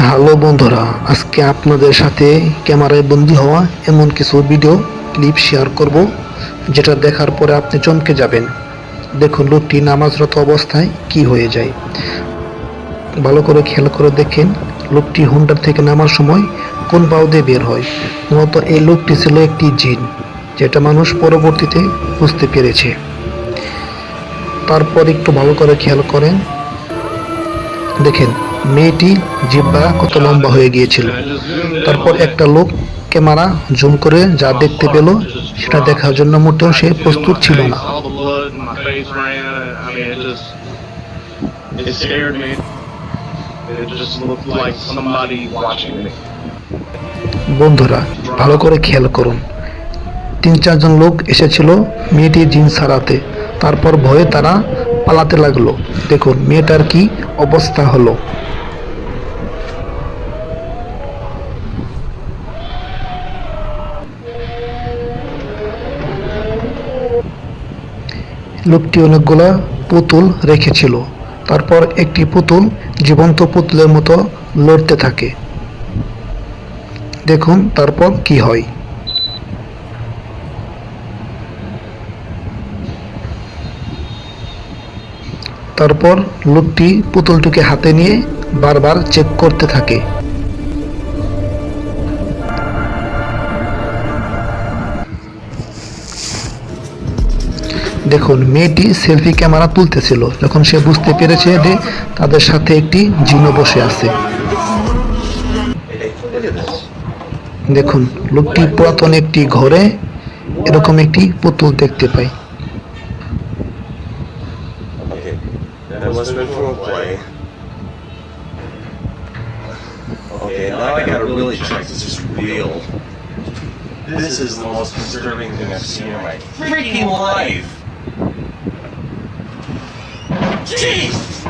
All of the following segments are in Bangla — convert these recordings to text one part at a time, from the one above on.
হ্যালো বন্ধুরা, আজকে আপনাদের সাথে ক্যামেরায় বন্দি হওয়া এমন কিছু ভিডিও ক্লিপ শেয়ার করব, যেটা দেখার পরে আপনি চমকে যাবেন। দেখুন লোকটি নামাজরত অবস্থায় কি হয়ে যায়। ভালো করে খেয়াল করে দেখেন, লোকটি হুন্ডার থেকে নামার সময় কোন পাও দিয়ে বের হয়। মূলত এই লোকটি ছিল একটি জিন, যেটা মানুষ পরবর্তীতে বুঝতে পেরেছে। তারপর একটু ভালো করে খেয়াল করেন। দেখেন মেয়েটি জিব্বা কত লম্বা হয়ে গিয়েছিল। তারপর একটা লোক ক্যামেরা জুম করে যা দেখতে পেল, সেটা দেখার জন্য মোটেও সে প্রস্তুত ছিল না. বন্ধুরা, ভালো করে খেয়াল করুন। তিন চারজন লোক এসেছিল মেয়েটি জিন সারাতে। তারপর ভয়ে তারা পালাতে লাগল। দেখুন, মেয়েটার কি অবস্থা হলো। লোকটি অনেকগুলা পুতুল রেখেছিল। তারপর একটি পুতুল জীবন্ত পুতুলের মতো লড়তে থাকে। দেখুন, তারপর কি হয়। তারপর লোকটি পুতুলটিকে হাতে নিয়ে বারবার চেক করতে থাকে। দেখুন, মেয়েটি সেলফি ক্যামেরা তুলতেছিল। যখন সে বুঝতে পেরেছে যে তাদের সাথে একটি জিনো বসে আছে। দেখুন, লোকটি পুরাতন একটি ঘরে এরকম একটি পুতুল দেখতে পাই that must have been from a play. Okay, now I gotta really check this is real. This is the most disturbing thing I've seen in my freaking life. Jeez!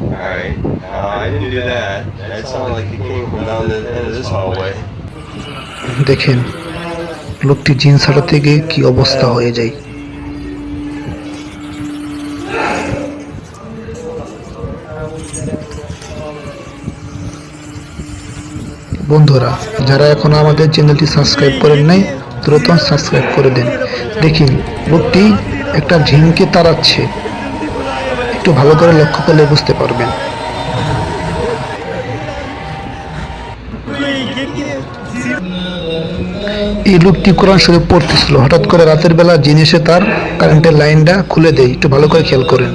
Alright, uh, I didn't do that. That sounded like it came from down the end of this hallway. দেখেন লোকটি জিন ছাড়াতে গিয়ে কি অবস্থা হয়ে যায় বন্ধুরা, যারা এখন আমাদের চ্যানেলটি সাবস্ক্রাইব করেন নাই, দ্রুত সাবস্ক্রাইব করে দেন। দেখি লোকটি একটা ঝিমকে তাড়াচ্ছে। একটু ভালো করে লক্ষ্য করলে বুঝতে পারবেন। এই লোকটি কোরআন শরীফ পড়তেছিল। হঠাৎ করে রাতের বেলা জিনিসে তার কারেন্টের লাইনটা খুলে দেয়। একটু ভালো করে খেয়াল করেন।